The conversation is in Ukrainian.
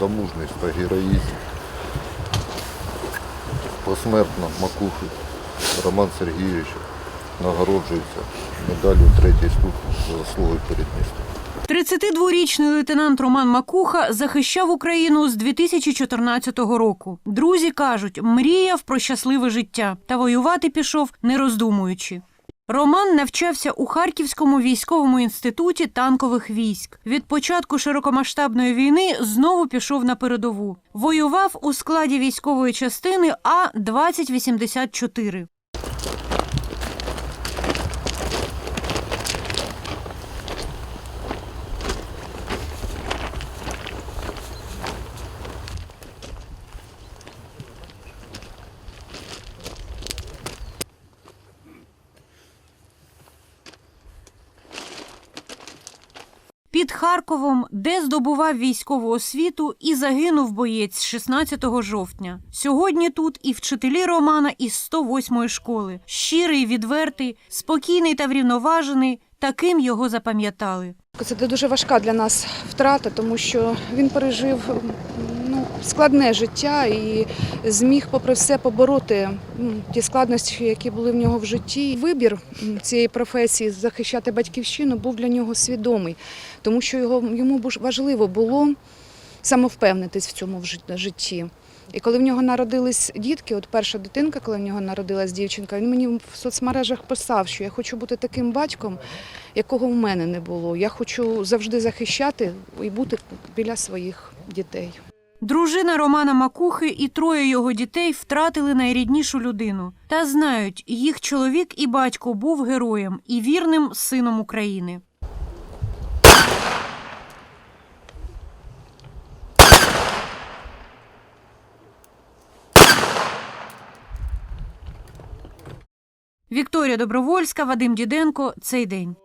за мужність та героїзм. Посмертно Макухи Роман Сергійович нагороджується медаллю третьої ступені за заслуги перед містом. 32-річний лейтенант Роман Макуха захищав Україну з 2014 року. Друзі кажуть, мріяв про щасливе життя та воювати пішов не роздумуючи. Роман навчався у Харківському військовому інституті танкових військ. Від початку широкомасштабної війни знову пішов на передову. Воював у складі військової частини А 2084 Під Харковом, де здобував військову освіту і загинув боєць 16 жовтня. Сьогодні тут і вчителі Романа із 108-ї школи. Щирий, відвертий, спокійний та врівноважений. Таким його запам'ятали. Це дуже важка для нас втрата, тому що він пережив ну, складне життя і зміг, попри все, побороти ті складності, які були в нього в житті. Вибір цієї професії захищати батьківщину був для нього свідомий, тому що його йому важливо було самовпевнитись в цьому в жит- житті. І коли в нього народились дітки, от перша дитинка, коли в нього народилась дівчинка, він мені в соцмережах писав, що я хочу бути таким батьком, якого в мене не було. Я хочу завжди захищати і бути біля своїх дітей. Дружина Романа Макухи і троє його дітей втратили найріднішу людину. Та знають, їх чоловік і батько був героєм і вірним сином України. Вікторія Добровольська, Вадим Діденко. Цей день.